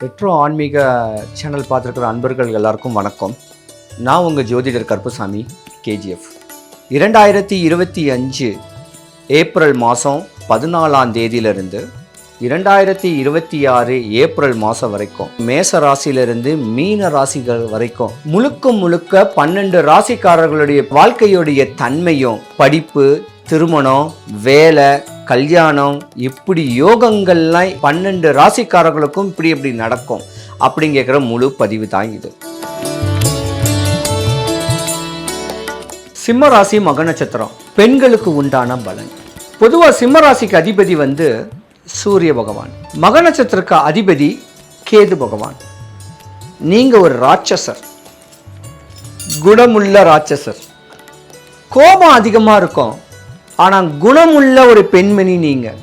Retro ஆன்மீக channel பார்த்துருக்கிற அன்பர்கள் எல்லாருக்கும் வணக்கம். நான் உங்கள் ஜோதிடர் கருப்புசாமி கேஜிஎஃப் இரண்டாயிரத்தி இருபத்தி அஞ்சு ஏப்ரல் மாதம் பதினாலாம் தேதியிலிருந்து இரண்டாயிரத்தி இருபத்தி ஆறு ஏப்ரல் மாதம் வரைக்கும் மேச ராசியிலிருந்து மீன ராசிகள் வரைக்கும் முழுக்க முழுக்க பன்னெண்டு ராசிக்காரர்களுடைய வாழ்க்கையுடைய தன்மையும் படிப்பு திருமணம் வேலை கல்யாணம் இப்படி யோகங்கள்லாம் பன்னெண்டு ராசிக்காரர்களுக்கும் இப்படி இப்படி நடக்கும் அப்படிங்கிற முழு பதிவு தான் இது. சிம்மராசி மக நட்சத்திரம். பெண்களுக்கு உண்டான பலன். பொதுவாக சிம்மராசிக்கு அதிபதி வந்து சூரிய பகவான். மக நட்சத்திரக்கு அதிபதி கேது பகவான். நீங்கள் ஒரு ராட்சசர். குணமுள்ள ராட்சசர். கோபம் அதிகமாக இருக்கும். ஆனால் குணமுள்ள ஒரு பெண்மணி நீங்கள்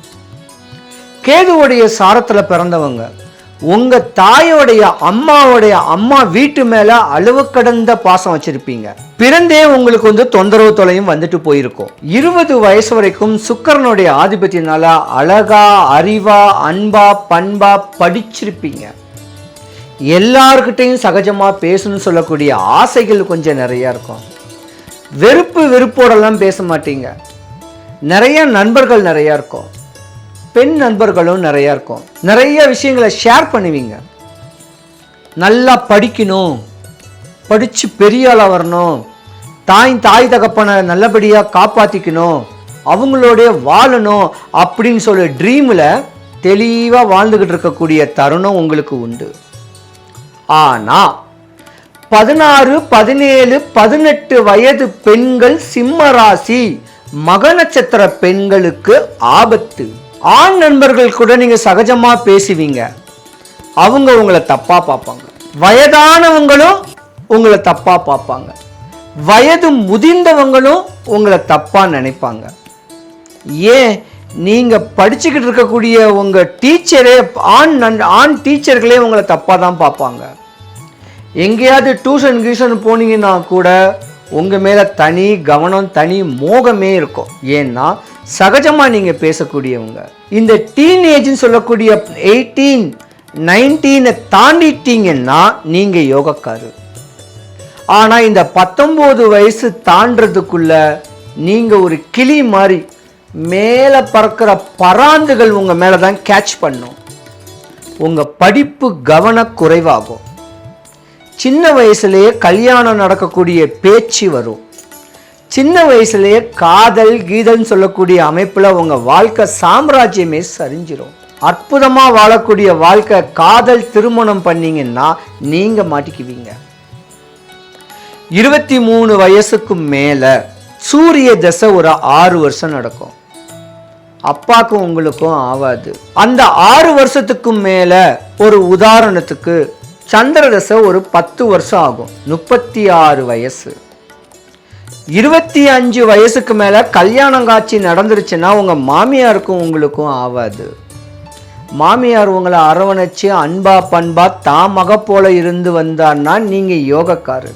கேதுவுடைய சாரத்தில் பிறந்தவங்க உங்கள் தாயோடைய அம்மாவுடைய அம்மா வீட்டு மேலே அளவு கடந்த பாசம் வச்சுருப்பீங்க. பிறந்தே உங்களுக்கு வந்து தொந்தரவு தொலையும் வந்துட்டு போயிருக்கும். இருபது வயசு வரைக்கும் சுக்கரனுடைய ஆதிபத்தியனால அழகா அறிவா அன்பா பண்பா படிச்சிருப்பீங்க. எல்லார்கிட்டையும் சகஜமாக பேசணும்னு சொல்லக்கூடிய ஆசைகள் கொஞ்சம் நிறையா இருக்கும். வெறுப்பு வெறுப்போடெல்லாம் பேச மாட்டீங்க. நிறைய நண்பர்கள் நிறைய இருக்கும். பெண் நண்பர்களும் நிறைய இருக்கும். நிறைய விஷயங்களை ஷேர் பண்ணுவீங்க. நல்லா படிக்கணும். படித்து பெரிய ஆளாக வரணும். தாய் தாய் தகப்பனை நல்லபடியாக காப்பாற்றிக்கணும் அவங்களோடைய வாழணும் அப்படின்னு சொல்லி ட்ரீமில் தெளிவாக வாழ்ந்துக்கிட்டு இருக்கக்கூடிய தருணம் உங்களுக்கு உண்டு. ஆனால் பதினாறு பதினேழு பதினெட்டு வயது பெண்கள் சிம்ம ராசி. மக நட்சத்திர பெண்களுக்கு ஆபத்து. ஆண் நண்பர்கள் கூட நீங்க சகஜமா பேசுவீங்க. அவங்க உங்களை தப்பா பார்ப்பாங்க. வயதானவங்களும் உங்களை தப்பா பார்ப்பாங்க. வயது முதிர்ந்தவங்களும் உங்களை தப்பா நினைப்பாங்க. ஏன்? நீங்க படிச்சுக்கிட்டு இருக்கக்கூடிய உங்க டீச்சரே ஆண் நண் ஆண் டீச்சர்களே உங்களை தப்பா தான் பார்ப்பாங்க. எங்கேயாவது டியூஷன் கியூஷன் போனீங்கன்னா கூட உங்கள் மேலே தனி கவனம் தனி மோகமே இருக்கும். ஏன்னா சகஜமாக நீங்கள் பேசக்கூடியவங்க. இந்த டீனேஜ்னு சொல்லக்கூடிய எயிட்டீன் நைன்டீனை தாண்டிட்டீங்கன்னா நீங்கள் யோகக்காரு ஆனால் இந்த பத்தொம்போது வயசு தாண்டதுக்குள்ள நீங்கள் ஒரு கிளி மாதிரி மேலே பறக்கிற பராந்துகள் உங்கள் மேலே தான் கேட்ச் பண்ணும். உங்கள் படிப்பு கவன குறைவாகும் சின்ன வயசுலேயே கல்யாணம் நடக்கக்கூடிய பேச்சு வரும். சின்ன வயசுலேயே காதல் கீதல்னு சொல்லக்கூடிய அமைப்பில் உங்கள் வாழ்க்கை சாம்ராஜ்யமே சரிஞ்சிடும் அற்புதமாக வாழக்கூடிய வாழ்க்கை காதல் திருமணம் பண்ணிங்கன்னா நீங்கள் மாட்டிக்குவீங்க. இருபத்தி மூணு வயசுக்கு மேலே சூரிய தசை ஒரு ஆறு வருஷம் நடக்கும். அப்பாக்கும் உங்களுக்கும் ஆகாது அந்த ஆறு வருஷத்துக்கும் மேலே ஒரு உதாரணத்துக்கு சந்திர தசை ஒரு பத்து வருஷம் ஆகும். முப்பத்தி ஆறு வயசு. இருபத்தி அஞ்சு வயசுக்கு மேலே கல்யாணம் காட்சி நடந்துருச்சுன்னா உங்கள் மாமியாருக்கும் உங்களுக்கும் ஆகாது மாமியார் உங்களை அரவணைச்சு அன்பா பண்பா தான் மக போல இருந்து வந்தான்னா நீங்கள் யோகக்காரு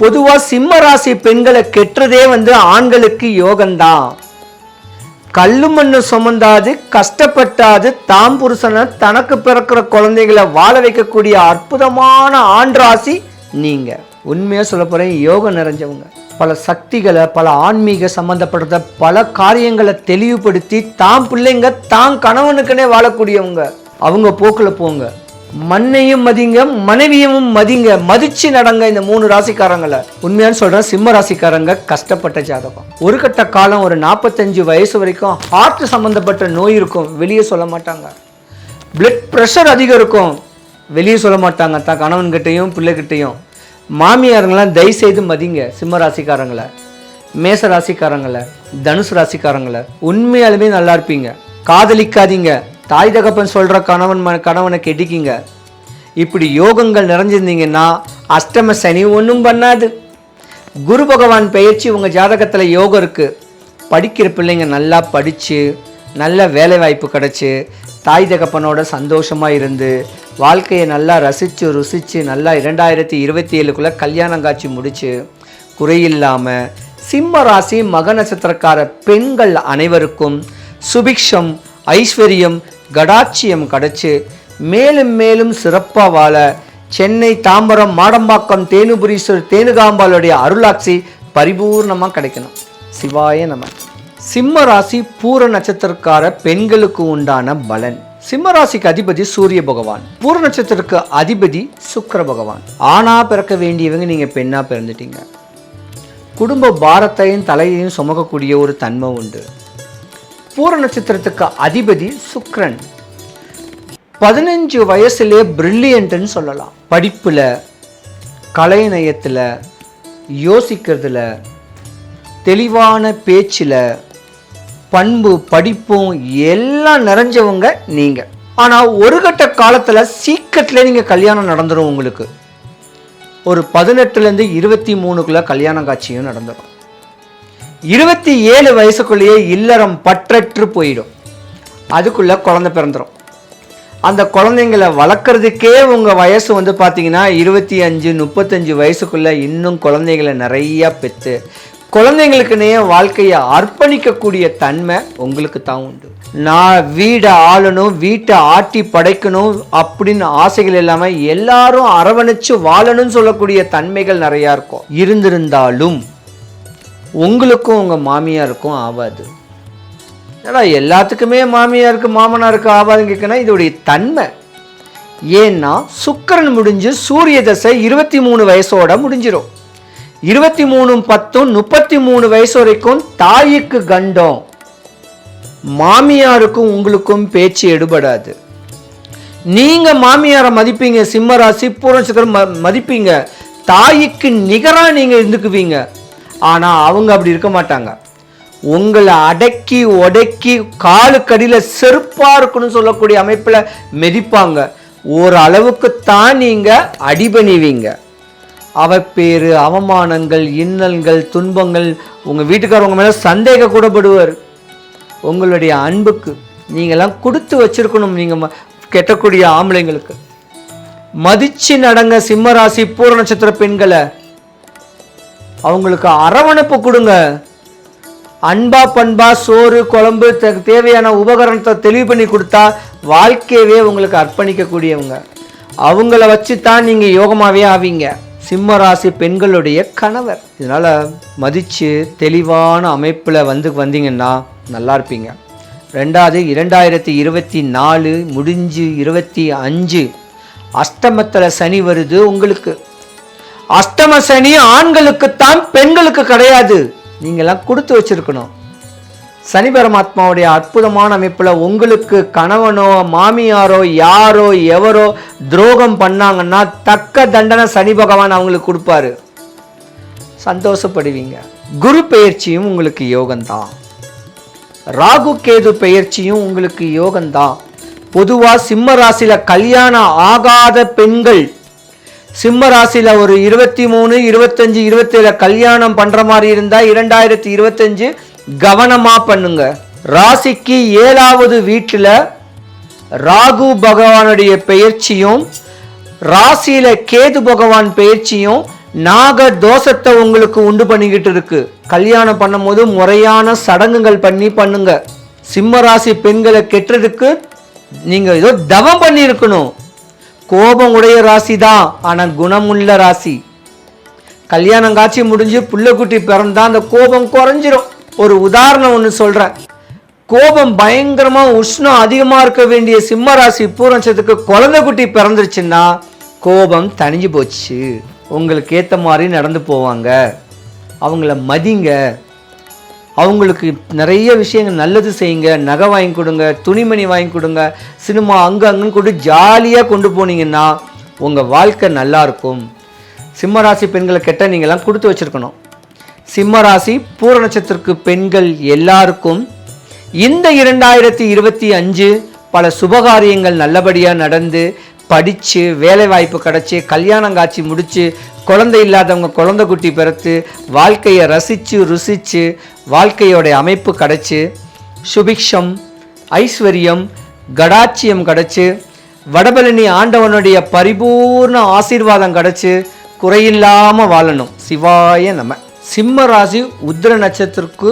பொதுவாக சிம்ம ராசி பெண்களை கெட்டுறதே வந்து ஆண்களுக்கு யோகம்தான். கல்லு மண்ணு சுமந்தாது கஷ்டப்பட்டாது தாம் புருஷனை தனக்கு பிறக்கிற குழந்தைகளை வாழ வைக்கக்கூடிய அற்புதமான ஆண் நீங்கள் நீங்க. உண்மையா சொல்ல போறேன் யோகம் நிறைஞ்சவங்க. பல சக்திகளை பல ஆன்மீக சம்பந்தப்பட்ட பல காரியங்களை தெளிவுபடுத்தி தாம் பிள்ளைங்க தாம் கணவனுக்குன்னே வாழக்கூடியவங்க. அவங்க போக்கில் போங்க. மண்ணையும் மதிங்க மனைவியும் மதிங்க மதிச்சு நடங்க இந்த மூணு ராசிக்காரங்களை. உண்மையான சொல்றேன் சிம்ம ராசிக்காரங்க கஷ்டப்பட்ட ஜாதகம். ஒரு கட்ட காலம் ஒரு நாற்பத்தஞ்சு வயசு வரைக்கும் ஹார்ட் சம்பந்தப்பட்ட நோய் இருக்கும் வெளியே சொல்ல மாட்டாங்க. பிளட் ப்ரெஷர் அதிகம் இருக்கும் வெளியே சொல்ல மாட்டாங்க. தான் கணவன்கிட்டையும் பிள்ளைகிட்டையும். மாமியாருங்களாம் தயவு செய்து மதிங்க சிம்ம ராசிக்காரங்களை. மேச ராசிக்காரங்களை தனுசு ராசிக்காரங்களை. உண்மையாலுமே நல்லா இருப்பீங்க. காதலிக்காதீங்க. தாய் தகப்பன் சொல்கிற கணவன் கணவனை கெட்டிக்கிங்க இப்படி யோகங்கள் நிறைஞ்சிருந்தீங்கன்னா அஷ்டம சனி ஒன்றும் பண்ணாது. குரு பகவான் பெயர்ச்சி உங்கள் ஜாதகத்தில் யோகம் இருக்குது படிக்கிற பிள்ளைங்க நல்லா படித்து நல்ல வேலை வாய்ப்பு கிடச்சி தாய் தகப்பனோட சந்தோஷமாக இருந்து வாழ்க்கையை நல்லா ரசித்து ருசித்து நல்லா இரண்டாயிரத்தி இருபத்தி ஏழுக்குள்ளே கல்யாணம் காட்சி முடித்து குறையில்லாமல் சிம்ம ராசி மக நட்சத்திரக்கார பெண்கள் அனைவருக்கும் சுபிக்ஷம் ஐஸ்வர்யம் கடாட்சியம் கிடைச்சு மேலும் மேலும் சிறப்பாக வாழ சென்னை தாம்பரம் மாடம்பாக்கம் தேனுபுரீஸ்வர் தேனுகாம்பாளுடைய அருளாட்சி பரிபூர்ணமாக கிடைக்கணும். சிவாய நம. சிம்ம ராசி பூர நட்சத்திரக்கார பெண்களுக்கு உண்டான பலன். சிம்ம ராசிக்கு அதிபதி சூரிய பகவான். பூர நட்சத்திரக்கு அதிபதி சுக்கர பகவான். ஆணா பிறக்க வேண்டியவங்க நீங்க பெண்ணா பிறந்துட்டீங்க. குடும்ப பாரத்தையும் தலையையும் சுமக்கக்கூடிய ஒரு தன்மை உண்டு. பூர நட்சத்திரத்துக்கு அதிபதி சுக்ரன். பதினஞ்சு வயசுலே பிரில்லியன்ட்னு சொல்லலாம். படிப்பில் கலைநயத்தில் யோசிக்கிறதுல தெளிவான பேச்சில் பண்பு படிப்பும் எல்லாம் நிறைஞ்சவங்க நீங்கள் ஆனால் ஒரு கட்ட காலத்தில் சீக்கிரத்தில் நீங்கள் கல்யாணம் நடந்துடும் உங்களுக்கு. ஒரு பதினெட்டுலேருந்து இருபத்தி மூணுக்குள்ளே கல்யாண காட்சியும் நடந்துடும் இருபத்தி ஏழு வயசுக்குள்ளேயே இல்லறம் பற்றற்று போயிடும். அதுக்குள்ளே குழந்தை பிறந்துடும் அந்த குழந்தைங்களை வளர்க்குறதுக்கே உங்கள் வயசு வந்து பார்த்தீங்கன்னா இருபத்தி அஞ்சு முப்பத்தஞ்சு வயசுக்குள்ளே இன்னும் குழந்தைங்களை நிறையா பெற்று குழந்தைங்களுக்குனே வாழ்க்கையை அர்ப்பணிக்கக்கூடிய தன்மை உங்களுக்கு தான் உண்டு. நான் வீடை ஆளணும் வீட்டை ஆட்டி படைக்கணும் அப்படின்னு ஆசைகள் இல்லாமல் எல்லாரும் அரவணைச்சு வாழணும்னு சொல்லக்கூடிய தன்மைகள் நிறையா இருக்கும். இருந்திருந்தாலும் உங்களுக்கும் உங்கள் மாமியாருக்கும் ஆகாது ஏன்னா எல்லாத்துக்குமே மாமியாருக்கு மாமனாருக்கு ஆகாதுன்னு கேட்கனா இதோடைய தன்மை. ஏன்னா சுக்கிரன் முடிஞ்சு சூரிய தசை இருபத்தி மூணு வயசோட முடிஞ்சிடும் இருபத்தி மூணு பத்தும் முப்பத்தி மூணு வயசு வரைக்கும் தாய்க்கு கண்டம். மாமியாருக்கும் உங்களுக்கும் பேச்சு எடுபடாது. நீங்க மாமியாரை மதிப்பீங்க சிம்மராசி ராசி மதிப்பீங்க. தாய்க்கு நிகராக நீங்க இருந்துக்குவீங்க. ஆனால் அவங்க அப்படி இருக்க மாட்டாங்க. உங்களை அடக்கி உடக்கி காலுக்கடியில் செருப்பாக இருக்கணும்னு சொல்லக்கூடிய அமைப்பில் மெதிப்பாங்க. ஒரு அளவுக்கு தான் நீங்கள் அடிபணிவீங்க. அவப்பேறு அவமானங்கள் இன்னல்கள் துன்பங்கள் உங்கள் வீட்டுக்காரவங்க மேலே சந்தேக கூடப்படுவார் உங்களுடைய அன்புக்கு நீங்கள்லாம் கொடுத்து வச்சுருக்கணும் நீங்கள் ம- கெட்டக்கூடிய ஆம்பளைங்களுக்கு. மதிச்சு நடங்க சிம்மராசி பூர நட்சத்திர பெண்களை அவங்களுக்கு அரவணைப்பு கொடுங்க. அன்பா பண்பா சோறு குழம்பு தேவையான உபகரணத்தை தெளிவு பண்ணி கொடுத்தா வாழ்க்கையவே உங்களுக்கு அர்ப்பணிக்கக்கூடியவங்க. அவங்கள வச்சு தான் நீங்கள் யோகமாகவே ஆவீங்க. சிம்ம ராசி பெண்களுடைய கணவர். இதனால் மதித்து தெளிவான அமைப்பில் வந்து வந்தீங்கன்னா நல்லா இருப்பீங்க. ரெண்டாவது இரண்டாயிரத்தி இருபத்தி நாலு முடிஞ்சு இருபத்தி அஞ்சு அஷ்டமத்தில் சனி வருது உங்களுக்கு. அஷ்டம சனி ஆண்களுக்குத்தான் பெண்களுக்கு கிடையாது. நீங்களாம் கொடுத்து வச்சிருக்கணும். சனி பரமாத்மாவுடைய அற்புதமான அமைப்பில் உங்களுக்கு கணவனோ மாமியாரோ யாரோ எவரோ துரோகம் பண்ணாங்கன்னா தக்க தண்டனை சனி பகவான் அவங்களுக்கு கொடுப்பாரு. சந்தோஷப்படுவீங்க. குரு பெயர்ச்சியும் உங்களுக்கு யோகம்தான். ராகு கேது பெயர்ச்சியும் உங்களுக்கு யோகம்தான். பொதுவாக சிம்ம ராசியில் கல்யாணம் ஆகாத பெண்கள் சிம்ம ராசியில் ஒரு இருபத்தி மூணு இருபத்தஞ்சு இருபத்தேழு கல்யாணம் பண்ணுற மாதிரி இருந்தால் இரண்டாயிரத்தி இருபத்தஞ்சு கவனமாக பண்ணுங்க. ராசிக்கு ஏழாவது வீட்டில் ராகு பகவானுடைய பெயர்ச்சியும் ராசியில கேது பகவான் பெயர்ச்சியும் நாக தோஷத்தை உங்களுக்கு உண்டு பண்ணிக்கிட்டு இருக்கு. கல்யாணம் பண்ணும்போது முறையான சடங்குகள் பண்ணி பண்ணுங்க. சிம்ம ராசி பெண்களை கெட்டதுக்கு நீங்கள் ஏதோ தவம் பண்ணியிருக்கணும். கோபம் உடைய ராசி தான் ஆனால் குணமுள்ள ராசி. கல்யாணம் காட்சி முடிஞ்சு புள்ளக்குட்டி பிறந்தா அந்த கோபம் குறைஞ்சிரும். ஒரு உதாரணம் ஒன்று சொல்கிறேன் கோபம் பயங்கரமாக உஷ்ணம் அதிகமாக இருக்க வேண்டிய சிம்ம ராசி பூரட்சத்துக்கு குழந்தை குட்டி பிறந்துருச்சுன்னா கோபம் தணிஞ்சு போச்சு. உங்களுக்கு ஏற்ற மாதிரி நடந்து போவாங்க. அவங்கள மதிங்க. அவங்களுக்கு நிறைய விஷயங்கள் நல்லது செய்யுங்க நகை வாங்கி கொடுங்க துணிமணி வாங்கி கொடுங்க சினிமா அங்கே அங்கன்னு கொண்டு ஜாலியாக கொண்டு போனீங்கன்னா உங்கள் வாழ்க்கை நல்லாயிருக்கும் சிம்மராசி பெண்களை கெட்ட நீங்கள்லாம் கொடுத்து வச்சிருக்கணும். சிம்மராசி பூர நட்சத்திரக்கு பெண்கள் எல்லாருக்கும் இந்த இரண்டாயிரத்தி இருபத்தி அஞ்சு பல சுபகாரியங்கள் நல்லபடியாக நடந்து படித்து வேலை வாய்ப்பு கிடச்சி கல்யாணம் காட்சி முடித்து குழந்தை இல்லாதவங்க குழந்தை குட்டி பிறத்து வாழ்க்கையை ரசித்து ருசித்து வாழ்க்கையோடைய அமைப்பு கிடச்சி சுபிக்ஷம் ஐஸ்வர்யம் கடாட்சியம் கிடச்சி வடபழனி ஆண்டவனுடைய பரிபூர்ண ஆசீர்வாதம் கிடச்சி குறையில்லாமல் வாழணும். சிவாய நம்ம சிம்ம ராசி உத்திர நட்சத்திரக்கு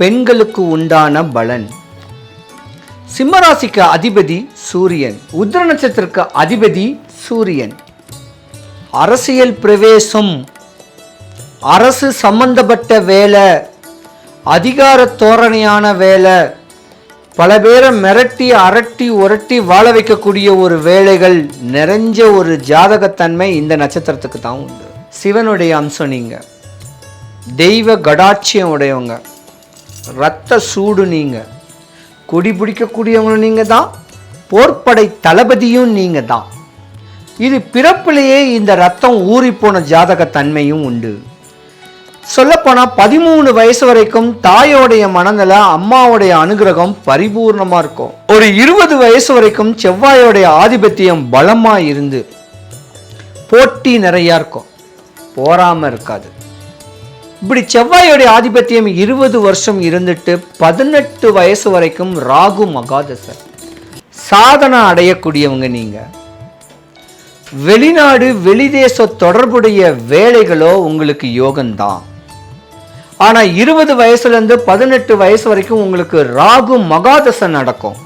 பெண்களுக்கு உண்டான பலன். சிம்மராசிக்கு அதிபதி சூரியன். உத்திர நட்சத்திரக்கு அதிபதி சூரியன். அரசியல் பிரவேசம். அரசு சம்பந்தப்பட்ட வேலை. அதிகார தோரணையான வேலை. பல பேரை மிரட்டி அரட்டி உரட்டி வாழ வைக்கக்கூடிய ஒரு வேலைகள் நிறைஞ்ச ஒரு ஜாதகத்தன்மை இந்த நட்சத்திரத்துக்கு தான் உண்டு. சிவனுடைய அம்சம் நீங்கள் தெய்வ கடாட்சியம் உடையவங்க. ரத்த சூடு நீங்கள் கொடி பிடிக்கக்கூடியவங்களும் நீங்கள் தான் போர்ப்படை தளபதியும் நீங்கள் தான் இது பிறப்பிலேயே இந்த ரத்தம் ஊறிப்போன ஜாதக தன்மையும் உண்டு. சொல்லப்போனால் பதிமூணு வயசு வரைக்கும் தாயோடைய மனநில அம்மாவுடைய அனுகிரகம் பரிபூர்ணமாக இருக்கும். ஒரு இருபது வயசு வரைக்கும் செவ்வாயோடைய ஆதிபத்தியம் பலமாக இருந்து போட்டி நிறையா இருக்கும். போராமல் இருக்காது. இப்படி செவ்வாயோடைய ஆதிபத்தியம் இருபது வருஷம் இருந்துட்டு பதினெட்டு வயசு வரைக்கும் ராகு மகாதசர் சாதனை அடையக்கூடியவங்க நீங்கள் வெளிநாடு வெளிதேச தொடர்புடைய வேலைகளோ உங்களுக்கு யோகம்தான். ஆனால் இருபது வயசுலேருந்து பதினெட்டு வயசு வரைக்கும் உங்களுக்கு ராகு மகாதசை நடக்கும்.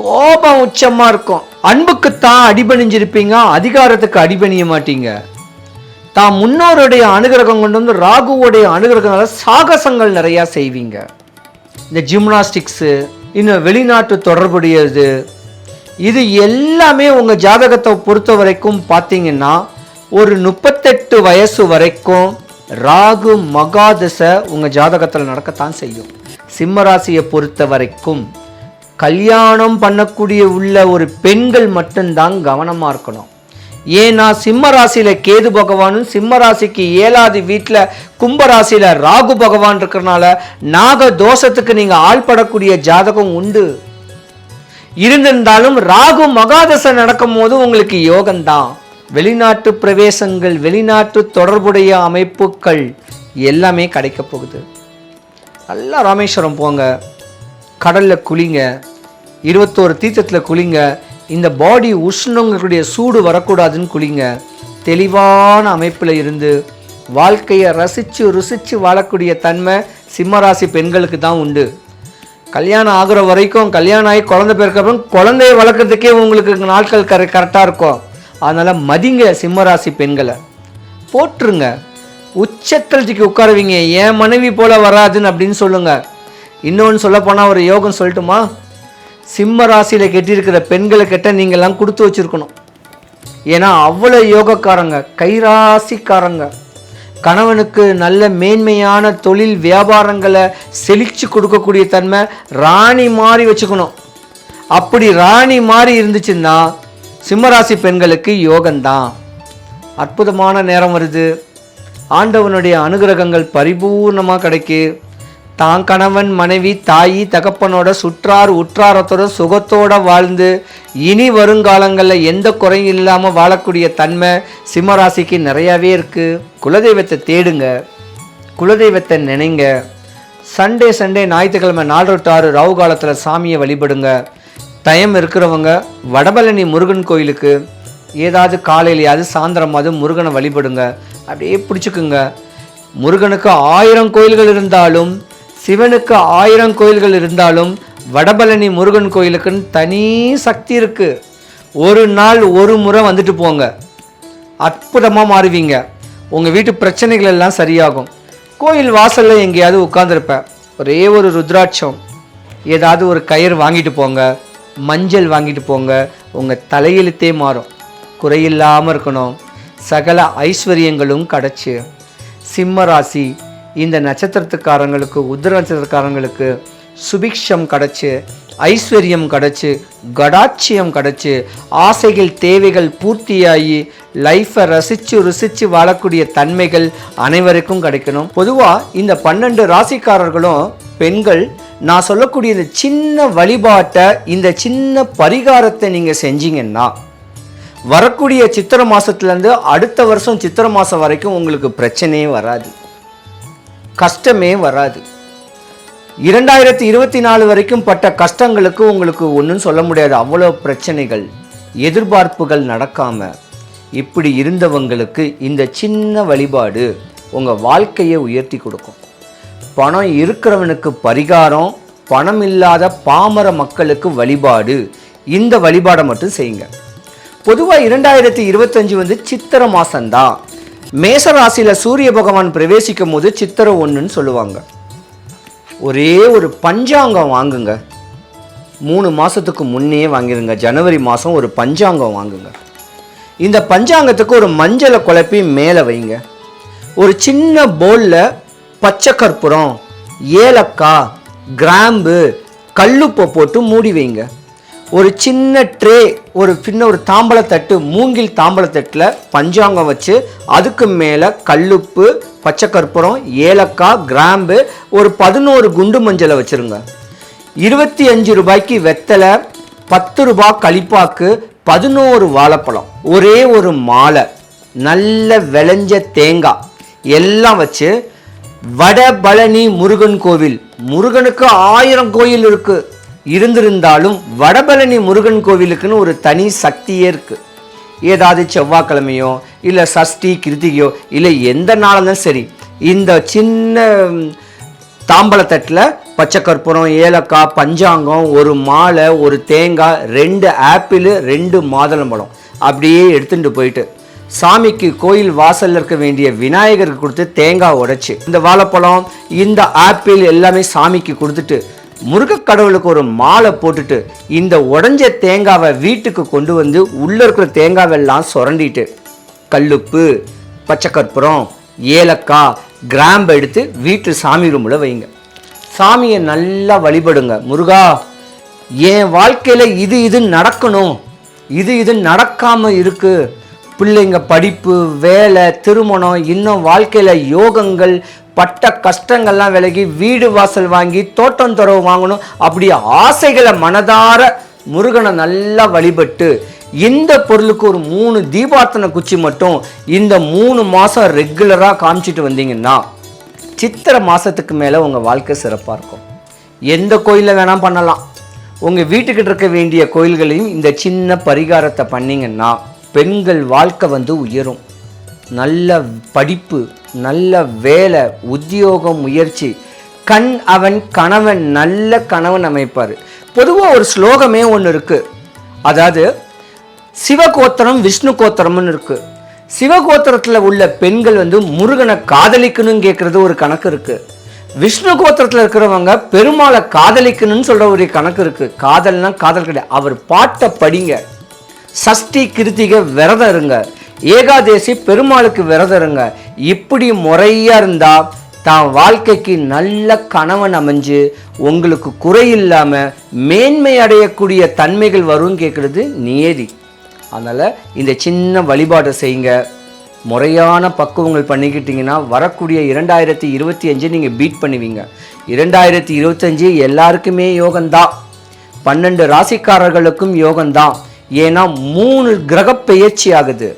கோபம் உச்சமாக இருக்கும். அன்புக்குத்தான் அடிபணிஞ்சிருப்பீங்க அதிகாரத்துக்கு அடிபணிய மாட்டீங்க. தான் முன்னோருடைய அனுகிரகம் கொண்டு வந்து ராகுவோடைய அனுகிரகங்கள சாகசங்கள் நிறையா செய்வீங்க. இந்த ஜிம்னாஸ்டிக்ஸு இன்னும் வெளிநாட்டு தொடர்புடையது இது எல்லாமே உங்கள் ஜாதகத்தை பொறுத்த வரைக்கும் பார்த்தீங்கன்னா ஒரு முப்பத்தெட்டு வயசு வரைக்கும் ராகு மகாதசை உங்கள் ஜாதகத்தில் நடக்கத்தான் செய்யும். சிம்மராசியை பொறுத்த வரைக்கும் கல்யாணம் பண்ணக்கூடிய உள்ள ஒரு பெண்கள் மட்டும்தான் கவனமாக இருக்கணும். ஏன்னா சிம்ம ராசியில கேது பகவானும் சிம்ம ராசிக்கு ஏழாவது வீட்டில் கும்பராசியில ராகு பகவான் இருக்கிறனால நாக தோஷத்துக்கு நீங்க ஆள்படக்கூடிய ஜாதகம் உண்டு. இருந்திருந்தாலும் ராகு மகாதசை நடக்கும் போது உங்களுக்கு யோகம்தான். வெளிநாட்டு பிரவேசங்கள் வெளிநாட்டு தொடர்புடைய அமைப்புகள் எல்லாமே கிடைக்க போகுது. நல்லா ராமேஸ்வரம் போங்க. கடலில் குளிங்க. இருபத்தோரு தீர்த்தத்தில் குளிங்க. இந்த பாடி உஷ்ணங்களுடைய சூடு வரக்கூடாதுன்னு குளிங்க. தெளிவான அமைப்பில் இருந்து வாழ்க்கையை ரசித்து ருசித்து வாழக்கூடிய தன்மை சிம்மராசி பெண்களுக்கு தான் உண்டு. கல்யாணம் ஆகிற வரைக்கும் கல்யாணம் ஆகி குழந்தை பிறக்கப்புறம் குழந்தைய வளர்க்குறதுக்கே உங்களுக்கு நாட்கள் கர கரெக்டாக இருக்கும். அதனால் மதிங்க சிம்மராசி பெண்களை. போட்டுருங்க உச்சத்தலத்துக்கு உட்காருவீங்க. என் மனைவி போல வராதுன்னு அப்படின்னு சொல்லுங்கள் இன்னொன்று சொல்லப்போனால் ஒரு யோகம் சொல்லட்டுமா? சிம்ம ராசியில் கெட்டியிருக்கிற பெண்களை கெட்ட நீங்கள்லாம் கொடுத்து வச்சிருக்கணும். ஏன்னா அவ்வளோ யோகக்காரங்க கைராசிக்காரங்க. கணவனுக்கு நல்ல மேன்மையான தொழில் வியாபாரங்களை செழிச்சு கொடுக்கக்கூடிய தன்மை ராணி மாதிரி வச்சுக்கணும். அப்படி ராணி மாதிரி இருந்துச்சுன்னா சிம்மராசி பெண்களுக்கு யோகம்தான். அற்புதமான நேரம் வருது. ஆண்டவனுடைய அனுகிரகங்கள் பரிபூர்ணமாக கிடைக்கு. தான் கணவன் மனைவி தாயி தகப்பனோட சுற்றார் உற்றாரத்தோட சுகத்தோட வாழ்ந்து இனி வருங்காலங்களில் எந்த குறையும் இல்லாமல் வாழக்கூடிய தன்மை சிம்மராசிக்கு நிறையாவே இருக்குது குலதெய்வத்தை தேடுங்க. குலதெய்வத்தை நினைங்க. சண்டே சண்டே ஞாயிற்றுக்கிழமை நாலு டு ஆறு ராவு காலத்தில் சாமியை வழிபடுங்க. டயம் இருக்கிறவங்க வடபழனி முருகன் கோயிலுக்கு ஏதாவது காலையிலையாவது சாயந்தரமாவது முருகனை வழிபடுங்க. அப்படியே பிடிச்சிக்குங்க. முருகனுக்கு ஆயிரம் கோயில்கள் இருந்தாலும் சிவனுக்கு ஆயிரம் கோயில்கள் இருந்தாலும் வடபழனி முருகன் கோயிலுக்குன்னு தனி சக்தி இருக்குது ஒரு நாள் ஒரு முறை வந்துட்டு போங்க. அற்புதமாக மாறுவீங்க. உங்கள் வீட்டு பிரச்சனைகள் எல்லாம் சரியாகும். கோயில் வாசலில் எங்கேயாவது உட்காந்துருப்பேன் ஒரே ஒரு ருத்ராட்சம். ஏதாவது ஒரு கயிறு வாங்கிட்டு போங்க. மஞ்சள் வாங்கிட்டு போங்க. உங்கள் தலையெழுத்தே மாறும். குறையில்லாமல் இருக்கணும். சகல ஐஸ்வர்யங்களும் கிடச்சி. சிம்ம ராசி இந்த நட்சத்திரத்துக்காரங்களுக்கு உத்திர நட்சத்திரக்காரங்களுக்கு சுபிக்ஷம் கிடச்சி ஐஸ்வர்யம் கிடச்சி கடாட்சியம் கிடச்சி ஆசைகள் தேவைகள் பூர்த்தியாகி லைஃப்பை ரசித்து ருசித்து வாழக்கூடிய தன்மைகள் அனைவருக்கும் கிடைக்கணும். பொதுவாக இந்த பன்னெண்டு ராசிக்காரர்களும் பெண்கள் நான் சொல்லக்கூடிய இந்த சின்ன வழிபாட்டை இந்த சின்ன பரிகாரத்தை நீங்கள் செஞ்சீங்கன்னா வரக்கூடிய சித்திரை மாதத்துலேருந்து அடுத்த வருஷம் சித்திரை மாதம் வரைக்கும் உங்களுக்கு பிரச்சனையே வராது. கஷ்டமே வராது. இரண்டாயிரத்தி இருபத்தி நாலு வரைக்கும் பட்ட கஷ்டங்களுக்கு உங்களுக்கு ஒன்றும் சொல்ல முடியாது. அவ்வளோ பிரச்சனைகள் எதிர்பார்ப்புகள் நடக்காமல் இப்படி இருந்தவங்களுக்கு இந்த சின்ன வழிபாடு உங்கள் வாழ்க்கையை உயர்த்தி கொடுக்கும். பணம் இருக்கிறவனுக்கு பரிகாரம் பணம் இல்லாத பாமர மக்களுக்கு வழிபாடு இந்த வழிபாடை மட்டும் செய்யுங்க. பொதுவாக இரண்டாயிரத்தி இருபத்தஞ்சு வந்து சித்திர மாதம்தான் மேசராசியில் சூரிய பகவான் பிரவேசிக்கும் போது சித்திரை ஒன்றுன்னு சொல்லுவாங்க. ஒரே ஒரு பஞ்சாங்கம் வாங்குங்க. மூணு மாதத்துக்கு முன்னே வாங்கிருங்க. ஜனவரி மாதம் ஒரு பஞ்சாங்கம் வாங்குங்க. இந்த பஞ்சாங்கத்துக்கு ஒரு மஞ்சளை குழப்பி மேலே வைங்க. ஒரு சின்ன போலில் பச்சை கற்பூரம் ஏலக்காய் கிராம்பு கல்லுப்பை போட்டு மூடி வைங்க. ஒரு சின்ன ட்ரே ஒரு சின்ன ஒரு தாம்பழத்தட்டு மூங்கில் தாம்பழத்தட்டில் பஞ்சாங்கம் வச்சு அதுக்கு மேலே கல்லுப்பு பச்சை கற்பூரம் ஏலக்காய் கிராம்பு ஒரு பதினோரு குண்டு மஞ்சளை வச்சுருங்க. இருபத்தி அஞ்சு ரூபாய்க்கு வெத்தலை பத்து ரூபாய் களிப்பாக்கு பதினோரு வாழைப்பழம். ஒரே ஒரு மாலை. நல்ல விளைஞ்ச தேங்காய். எல்லாம் வச்சு வடபழனி முருகன் கோவில். முருகனுக்கு ஆயிரம் கோயில் இருக்குது இருந்திருந்தாலும் வடபழனி முருகன் கோவிலுக்குன்னு ஒரு தனி சக்தியே இருக்குது ஏதாவது செவ்வாய்க்கிழமையோ இல்லை சஷ்டி கிருத்திகையோ இல்லை எந்த நாளும் சரி இந்த சின்ன தாம்பழத்தட்டில் பச்சை கற்பூரம் ஏலக்காய் பஞ்சாங்கம் ஒரு மாலை ஒரு தேங்காய் ரெண்டு ஆப்பிள் ரெண்டு மாதுளம்பழம் அப்படியே எடுத்துகிட்டு போயிட்டு சாமிக்கு கோயில் வாசலில் இருக்க வேண்டிய விநாயகருக்கு கொடுத்து தேங்காய் உடைச்சி இந்த வாழைப்பழம் இந்த ஆப்பிள் எல்லாமே சாமிக்கு கொடுத்துட்டு முருகக்கடவுளுக்கு ஒரு மாலை போட்டுட்டு இந்த உடஞ்ச தேங்காவை வீட்டுக்கு கொண்டு வந்து உள்ள இருக்கிற தேங்காவெல்லாம் சுரண்டிட்டு கல்லுப்பு பச்சைக்கற்பூரம் ஏலக்காய் கிராம்பு எடுத்து வீட்டு சாமி ரூமில் வைங்க. சாமியை நல்லா வழிபடுங்க. முருகா என் வாழ்க்கையில் இது இது நடக்கணும். இது இது நடக்காமல் இருக்குது பிள்ளைங்க படிப்பு வேலை திருமணம் இன்னும் வாழ்க்கையில் யோகங்கள் பட்ட கஷ்டங்கள்லாம் விலகி வீடு வாசல் வாங்கி தோட்டம் துறவு வாங்கணும் அப்படி ஆசைகளை மனதார முருகனை நல்லா வழிபட்டு இந்த பொருளுக்கு ஒரு மூணு தீபார்த்தனை குச்சி மட்டும் இந்த மூணு மாதம் ரெகுலராக காமிச்சிட்டு வந்தீங்கன்னா சித்திரை மாதத்துக்கு மேலே உங்கள் வாழ்க்கை சிறப்பாக இருக்கும். எந்த கோயிலில் வேணால் பண்ணலாம். உங்கள் வீட்டுக்கிட்ட இருக்க வேண்டிய கோயில்களையும் இந்த சின்ன பரிகாரத்தை பண்ணிங்கன்னா பெண்கள் வாழ்க்கை வந்து உயரும். நல்ல படிப்பு நல்ல வேலை உத்தியோகம் முயற்சி. கண் அவன் கணவன் நல்ல கணவன் அமைப்பார். பொதுவாக ஒரு ஸ்லோகமே ஒன்று இருக்குது அதாவது சிவகோத்திரம் விஷ்ணு கோத்திரம்னு இருக்குது சிவகோத்திரத்தில் உள்ள பெண்கள் வந்து முருகனை காதலிக்கணும்னு கேட்குறது ஒரு கணக்கு இருக்குது விஷ்ணு கோத்திரத்தில் இருக்கிறவங்க பெருமாளை காதலிக்கணும்னு சொல்கிற ஒரு கணக்கு இருக்குது காதல்னா காதல் கிடையாது. அவர் பாட்டை படிங்க. சஷ்டி கிருத்திகை விரதம் இருங்க. ஏகாதேசி பெருமாளுக்கு விரதருங்க இப்படி முறையாக இருந்தால் தான் வாழ்க்கைக்கு நல்ல கணவன் அமைஞ்சு உங்களுக்கு குறையில்லாம மேன்மை அடையக்கூடிய தன்மைகள் வரும் கேட்குறது நியதி. அதனால் இந்த சின்ன வழிபாட்டை செய்யுங்க. முறையான பக்குவங்கள் பண்ணிக்கிட்டிங்கன்னா வரக்கூடிய இரண்டாயிரத்தி இருபத்தி அஞ்சு நீங்கள் பீட் பண்ணுவீங்க. இரண்டாயிரத்தி இருபத்தஞ்சு எல்லாருக்குமே யோகம்தான் பன்னெண்டு ராசிக்காரர்களுக்கும் யோகம்தான் ஏன்னா மூணு கிரக பெயர்ச்சி ஆகுது.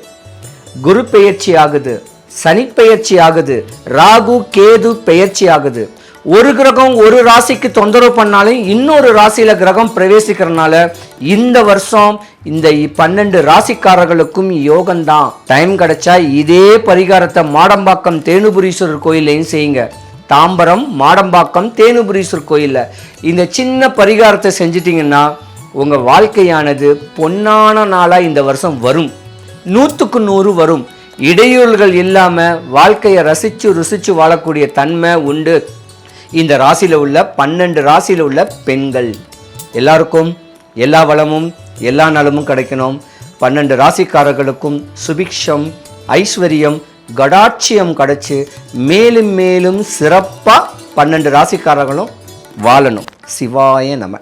குரு பெயர்ச்சி ஆகுது சனி பெயர்ச்சி ஆகுது ராகு கேது பெயர்ச்சி ஆகுது ஒரு கிரகம் ஒரு ராசிக்கு தொந்தரவு பண்ணாலும் இன்னொரு ராசியில கிரகம் பிரவேசிக்கிறனால இந்த வருஷம் இந்த பன்னெண்டு ராசிக்காரர்களுக்கும் யோகம்தான். டைம் கிடைச்சா இதே பரிகாரத்தை மாடம்பாக்கம் தேனுபுரீஸ்வரர் கோயிலையும் செய்யுங்க. தாம்பரம் மாடம்பாக்கம் தேனுபுரீஸ்வரர் கோயிலில். இந்த சின்ன பரிகாரத்தை செஞ்சிட்டிங்கன்னா உங்க வாழ்க்கையானது பொன்னான நாளா இந்த வருஷம் வரும். நூற்றுக்கு நூறு வரும். இடையூறுகள் இல்லாமல் வாழ்க்கையை ரசிச்சு ருசிச்சு வாழக்கூடிய தன்மை உண்டு. இந்த ராசியில் உள்ள பன்னெண்டு ராசியில் உள்ள பெண்கள். எல்லாருக்கும் எல்லா வளமும் எல்லா நலமும் கிடைக்கணும். பன்னெண்டு ராசிக்காரர்களுக்கும் சுபிக்ஷம் ஐஸ்வர்யம் கடாட்சியம் கிடச்சி மேலும் மேலும் சிறப்பாக பன்னெண்டு ராசிக்காரர்களும் வாழணும். சிவாய நம.